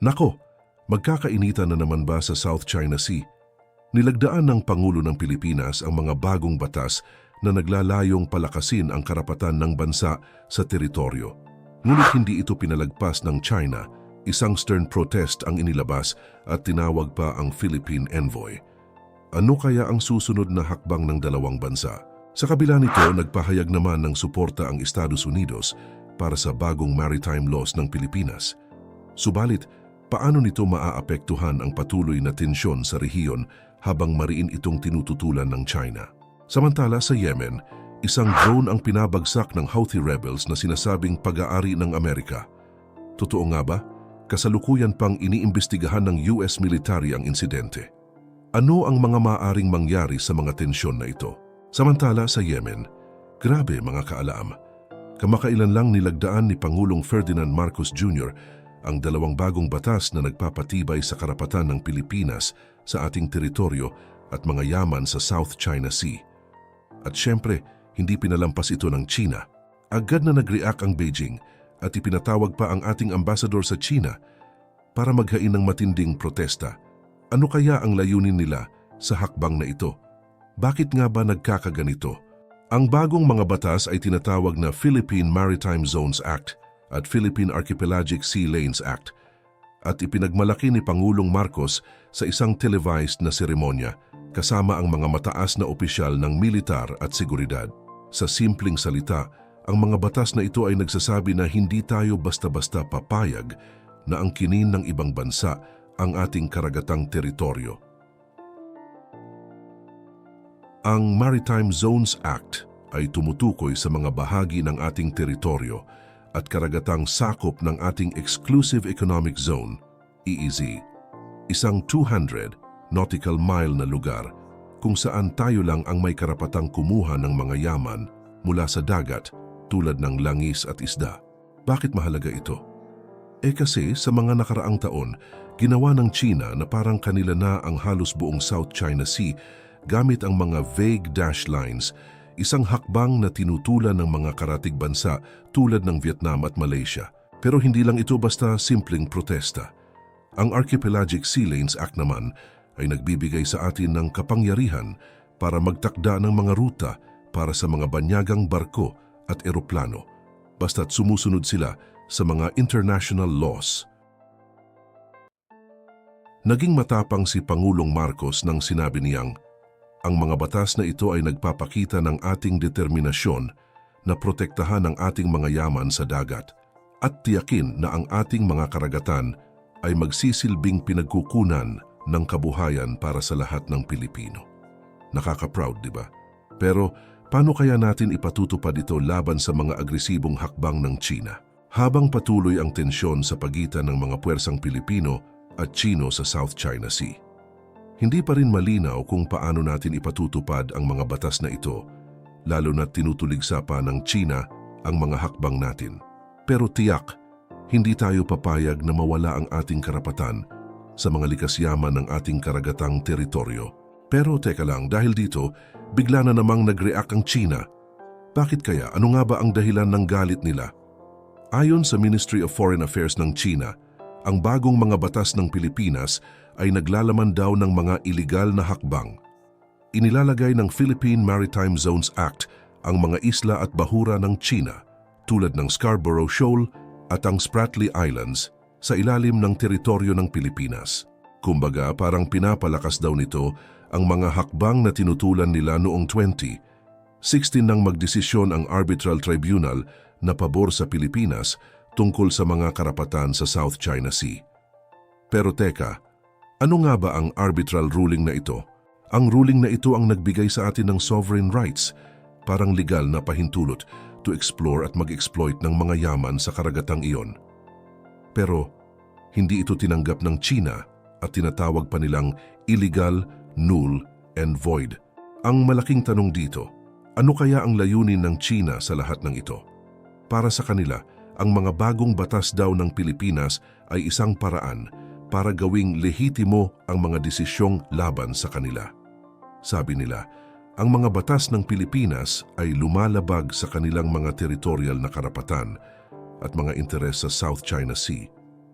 Nako, magkakainitan na naman ba sa South China Sea? Nilagdaan ng Pangulo ng Pilipinas ang mga bagong batas na naglalayong palakasin ang karapatan ng bansa sa teritoryo. Ngunit hindi ito pinalagpas ng China, isang stern protest ang inilabas at tinawag pa ang Philippine Envoy. Ano kaya ang susunod na hakbang ng dalawang bansa? Sa kabila nito, nagpahayag naman ng suporta ang Estados Unidos para sa bagong maritime laws ng Pilipinas. Subalit, paano nito maaapektuhan ang patuloy na tensyon sa rehiyon habang mariin itong tinututulan ng China? Samantala sa Yemen, isang drone ang pinabagsak ng Houthi rebels na sinasabing pag-aari ng Amerika. Totoo nga ba? Kasalukuyan pang iniimbestigahan ng US military ang insidente. Ano ang mga maaring mangyari sa mga tensyon na ito? Samantala sa Yemen, grabe mga kaalaam. Kamakailan lang nilagdaan ni Pangulong Ferdinand Marcos Jr. ang dalawang bagong batas na nagpapatibay sa karapatan ng Pilipinas sa ating teritoryo at mga yaman sa South China Sea. At syempre, hindi pinalampas ito ng China. Agad na nag-react ang Beijing at ipinatawag pa ang ating ambasador sa China para maghain ng matinding protesta. Ano kaya ang layunin nila sa hakbang na ito? Bakit nga ba nagkakaganito? Ang bagong mga batas ay tinatawag na Philippine Maritime Zones Act at Philippine Archipelagic Sea Lanes Act at ipinagmalaki ni Pangulong Marcos sa isang televised na seremonya kasama ang mga mataas na opisyal ng militar at seguridad. Sa simpleng salita, ang mga batas na ito ay nagsasabi na hindi tayo basta-basta papayag na ang kinin ng ibang bansa ang ating karagatang teritoryo. Ang Maritime Zones Act ay tumutukoy sa mga bahagi ng ating teritoryo at karagatang sakop ng ating Exclusive Economic Zone, EEZ, isang 200 nautical mile na lugar kung saan tayo lang ang may karapatang kumuha ng mga yaman mula sa dagat tulad ng langis at isda. Bakit mahalaga ito? Eh kasi sa mga nakaraang taon, ginawa ng China na parang kanila na ang halos buong South China Sea gamit ang mga vague dash lines, isang hakbang na tinutulan ng mga karatig bansa tulad ng Vietnam at Malaysia. Pero hindi lang ito basta simpleng protesta. Ang Archipelagic Sea Lanes Act naman ay nagbibigay sa atin ng kapangyarihan para magtakda ng mga ruta para sa mga banyagang barko at eroplano basta't sumusunod sila sa mga international laws. Naging matapang si Pangulong Marcos nang sinabi niyang, ang mga batas na ito ay nagpapakita ng ating determinasyon na protektahan ang ating mga yaman sa dagat at tiyakin na ang ating mga karagatan ay magsisilbing pinagkukunan ng kabuhayan para sa lahat ng Pilipino. Nakaka-proud, di ba? Pero paano kaya natin ipatutupad ito laban sa mga agresibong hakbang ng China? Habang patuloy ang tensyon sa pagitan ng mga puwersang Pilipino at Chino sa South China Sea. Hindi pa rin malinaw kung paano natin ipatutupad ang mga batas na ito, lalo na tinutuligsa pa ng China ang mga hakbang natin. Pero tiyak, hindi tayo papayag na mawala ang ating karapatan sa mga likas yaman ng ating karagatang teritoryo. Pero teka lang, dahil dito, bigla na namang nag-react ang China. Bakit kaya? Ano nga ba ang dahilan ng galit nila? Ayon sa Ministry of Foreign Affairs ng China, ang bagong mga batas ng Pilipinas ay naglalaman daw ng mga iligal na hakbang. Inilalagay ng Philippine Maritime Zones Act ang mga isla at bahura ng China tulad ng Scarborough Shoal at ang Spratly Islands sa ilalim ng teritoryo ng Pilipinas. Kumbaga parang pinapalakas daw nito ang mga hakbang na tinutulan nila noong 20. 16 nang magdesisyon ang Arbitral Tribunal na pabor sa Pilipinas tungkol sa mga karapatan sa South China Sea. Pero teka, ano nga ba ang arbitral ruling na ito? Ang ruling na ito ang nagbigay sa atin ng sovereign rights, parang legal na pahintulot to explore at mag-exploit ng mga yaman sa karagatang iyon. Pero hindi ito tinanggap ng China at tinatawag pa nilang illegal, null, and void. Ang malaking tanong dito, ano kaya ang layunin ng China sa lahat ng ito? Para sa kanila, ang mga bagong batas daw ng Pilipinas ay isang paraan para gawing lehitimo ang mga desisyong laban sa kanila. Sabi nila, ang mga batas ng Pilipinas ay lumalabag sa kanilang mga teritorial na karapatan at mga interes sa South China Sea.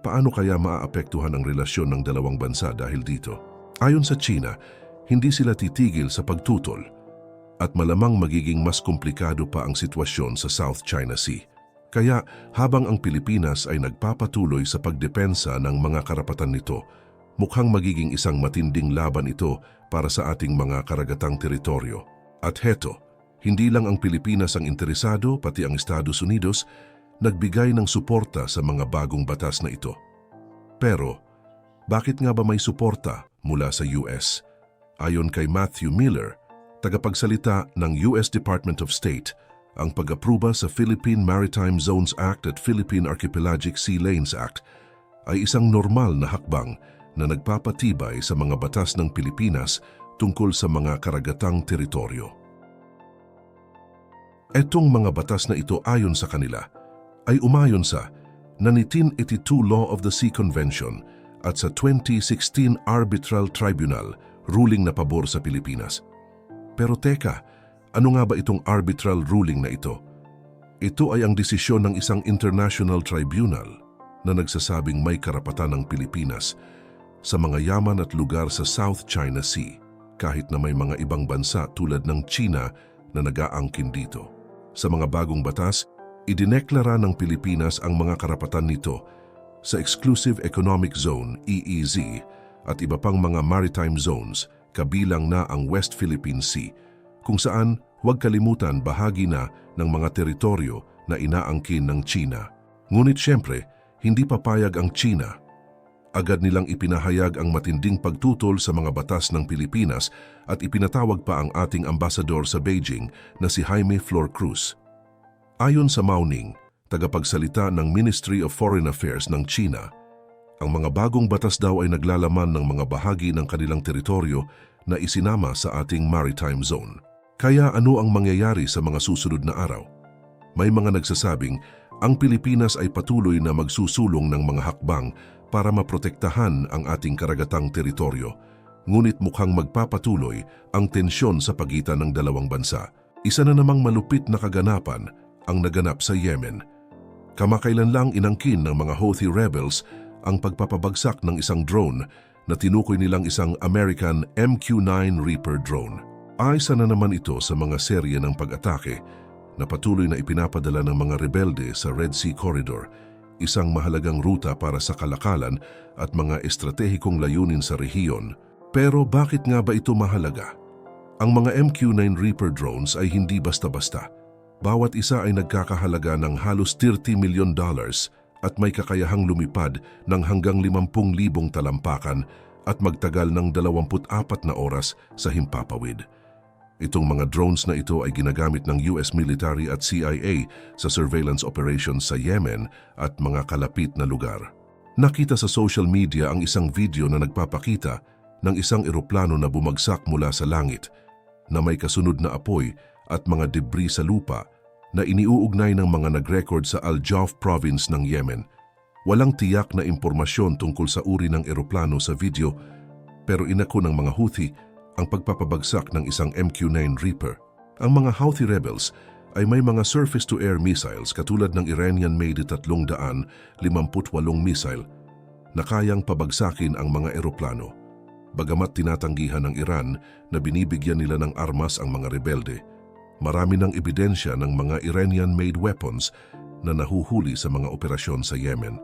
Paano kaya maaapektuhan ang relasyon ng dalawang bansa dahil dito? Ayon sa China, hindi sila titigil sa pagtutol at malamang magiging mas komplikado pa ang sitwasyon sa South China Sea. Kaya habang ang Pilipinas ay nagpapatuloy sa pagdepensa ng mga karapatan nito, mukhang magiging isang matinding laban ito para sa ating mga karagatang teritoryo. At heto, hindi lang ang Pilipinas ang interesado, pati ang Estados Unidos, nagbigay ng suporta sa mga bagong batas na ito. Pero, bakit nga ba may suporta mula sa US? Ayon kay Matthew Miller, tagapagsalita ng US Department of State, ang pag-aproba sa Philippine Maritime Zones Act at Philippine Archipelagic Sea Lanes Act ay isang normal na hakbang na nagpapatibay sa mga batas ng Pilipinas tungkol sa mga karagatang teritoryo. Etong mga batas na ito ayon sa kanila ay umayon sa na 1982 Law of the Sea Convention at sa 2016 Arbitral Tribunal ruling na pabor sa Pilipinas. Pero teka, ano nga ba itong arbitral ruling na ito? Ito ay ang desisyon ng isang international tribunal na nagsasabing may karapatan ng Pilipinas sa mga yaman at lugar sa South China Sea kahit na may mga ibang bansa tulad ng China na nag-aangkin dito. Sa mga bagong batas, idineklara ng Pilipinas ang mga karapatan nito sa Exclusive Economic Zone, EEZ, at iba pang mga maritime zones, kabilang na ang West Philippine Sea, kung saan huwag kalimutan bahagi na ng mga teritoryo na inaangkin ng China. Ngunit siyempre, hindi papayag ang China. Agad nilang ipinahayag ang matinding pagtutol sa mga batas ng Pilipinas at ipinatawag pa ang ating ambasador sa Beijing na si Jaime Flor Cruz. Ayon sa Mauning, tagapagsalita ng Ministry of Foreign Affairs ng China, ang mga bagong batas daw ay naglalaman ng mga bahagi ng kanilang teritoryo na isinama sa ating maritime zone. Kaya ano ang mangyayari sa mga susunod na araw? May mga nagsasabing ang Pilipinas ay patuloy na magsusulong ng mga hakbang para maprotektahan ang ating karagatang teritoryo. Ngunit mukhang magpapatuloy ang tensyon sa pagitan ng dalawang bansa. Isa na namang malupit na kaganapan ang naganap sa Yemen. Kamakailan lang inangkin ng mga Houthi rebels ang pagpapabagsak ng isang drone na tinukoy nilang isang American MQ-9 Reaper drone. Aysa na naman ito sa mga serye ng pag-atake na patuloy na ipinapadala ng mga rebelde sa Red Sea Corridor, isang mahalagang ruta para sa kalakalan at mga estratehikong layunin sa rehiyon. Pero bakit nga ba ito mahalaga? Ang mga MQ-9 Reaper drones ay hindi basta-basta. Bawat isa ay nagkakahalaga ng halos 30 milyon dollars at may kakayahang lumipad ng hanggang 50,000 talampakan at magtagal ng 24 na oras sa himpapawid. Itong mga drones na ito ay ginagamit ng US military at CIA sa surveillance operations sa Yemen at mga kalapit na lugar. Nakita sa social media ang isang video na nagpapakita ng isang eroplano na bumagsak mula sa langit na may kasunod na apoy at mga debris sa lupa na iniuugnay ng mga nag-record sa Al-Jauf province ng Yemen. Walang tiyak na impormasyon tungkol sa uri ng eroplano sa video pero inako ng mga Houthi ang pagpapabagsak ng isang MQ-9 Reaper. Ang mga Houthi rebels ay may mga surface-to-air missiles katulad ng Iranian-made 358 missile na kayang pabagsakin ang mga eroplano. Bagamat tinatanggihan ng Iran na binibigyan nila ng armas ang mga rebelde, marami ng ebidensya ng mga Iranian-made weapons na nahuhuli sa mga operasyon sa Yemen.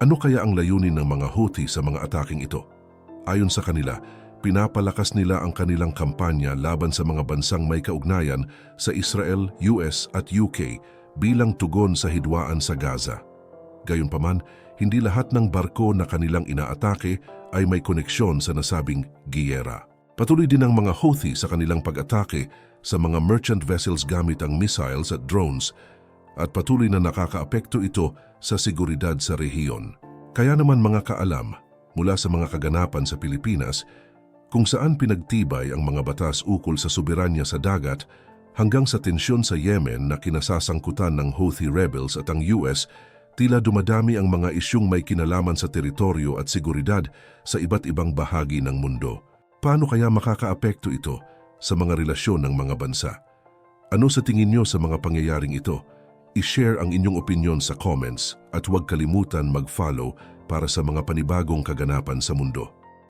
Ano kaya ang layunin ng mga Houthi sa mga ataking ito? Ayon sa kanila, pinapalakas nila ang kanilang kampanya laban sa mga bansang may kaugnayan sa Israel, US at UK bilang tugon sa hidwaan sa Gaza. Gayunpaman, hindi lahat ng barko na kanilang inaatake ay may koneksyon sa nasabing giyera. Patuloy din ang mga Houthi sa kanilang pag-atake sa mga merchant vessels gamit ang missiles at drones at patuloy na nakakaapekto ito sa seguridad sa rehiyon. Kaya naman mga kaalam, mula sa mga kaganapan sa Pilipinas kung saan pinagtibay ang mga batas ukol sa soberanya sa dagat hanggang sa tensyon sa Yemen na kinasasangkutan ng Houthi rebels at ang US, tila dumadami ang mga isyong may kinalaman sa teritoryo at seguridad sa iba't ibang bahagi ng mundo. Paano kaya makakaapekto ito sa mga relasyon ng mga bansa? Ano sa tingin nyo sa mga pangyayaring ito? I-share ang inyong opinion sa comments at huwag kalimutan mag-follow para sa mga panibagong kaganapan sa mundo.